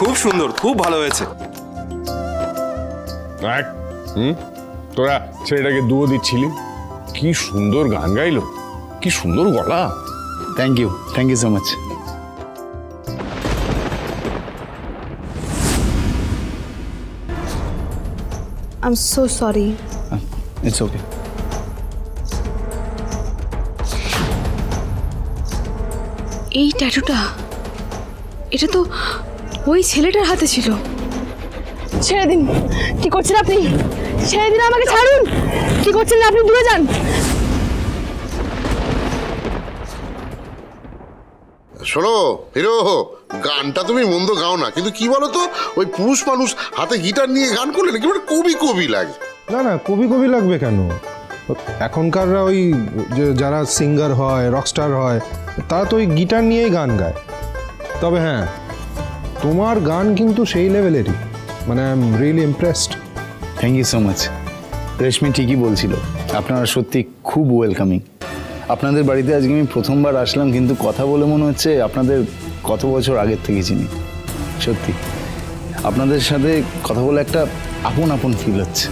খুব সুন্দর খুব ভালো হয়েছে। হুম? তোরা ছেলেটাকে দুও দিচ্ছিলি? কি সুন্দর গান গাইলো। কি সুন্দর গলা। Thank you thank you so much I am so sorry it's okay এই ট্যাটুটা এটা তো ওই ছেলেটার হাতে ছিল। ছেড়ে দিন। কি করছেন আপনি? ছেড়ে দিন আমাকে ছাড়ুন। কি করছেন আপনি? দূরে যান। শোনো হিরো গানটা তুমি মন্দ গাও না। কিন্তু কি বলো তো ওই পুরুষ মানুষ হাতে গিটার নিয়ে গান করলে না কি মানে কবি কবি লাগে। না না কবি কবি লাগবে কেন? এখনকাররা ওই যে যারা সিঙ্গার হয় রকস্টার হয় তারা তো ওই গিটার নিয়েই গান গায়। তবে হ্যাঁ তোমার গান কিন্তু সেই লেভেলেরই। মানে I am really impressed thank you so much Reshmi ঠিকই বলছিল আপনারা সত্যি খুব ওয়েলকামিং আপনাদের বাড়িতে আজকে আমি প্রথমবার আসলাম কিন্তু কথা বলে মনে হচ্ছে আপনাদের কত বছর আগের থেকে চিনি। সত্যি। আপনাদের সাথে কথা বলে একটা আপন আপন ফিল হচ্ছে।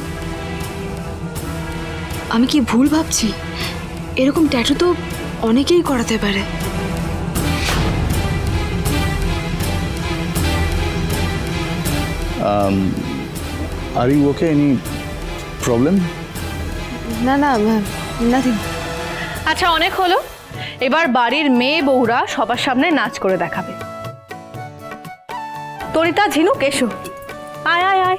আমি কি ভুল ভাবছি? এরকম ট্যাটু তো অনেকেই করাতে পারে। Are you okay any problem না না নাথিং আচ্ছা অনেক হলো। এবার বাড়ির মেয়ে বউরা সবার সামনে নাচ করে দেখাবে। তরিতা, ঝিনুক, এসো। আয় আয় আয়।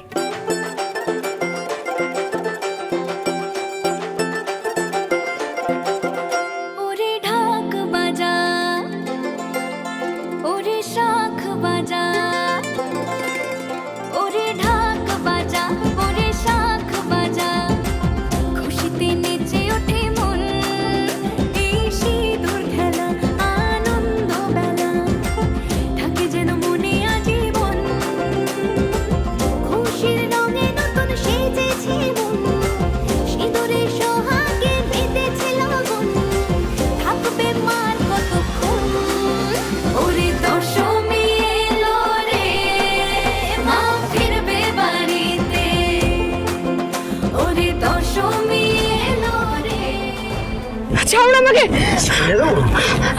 ছাড়ুন আমাকে।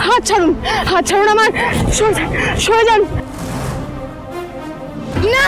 হাত ছাড়ুন হাত ছাড়ুন আমার। সরে যান, না!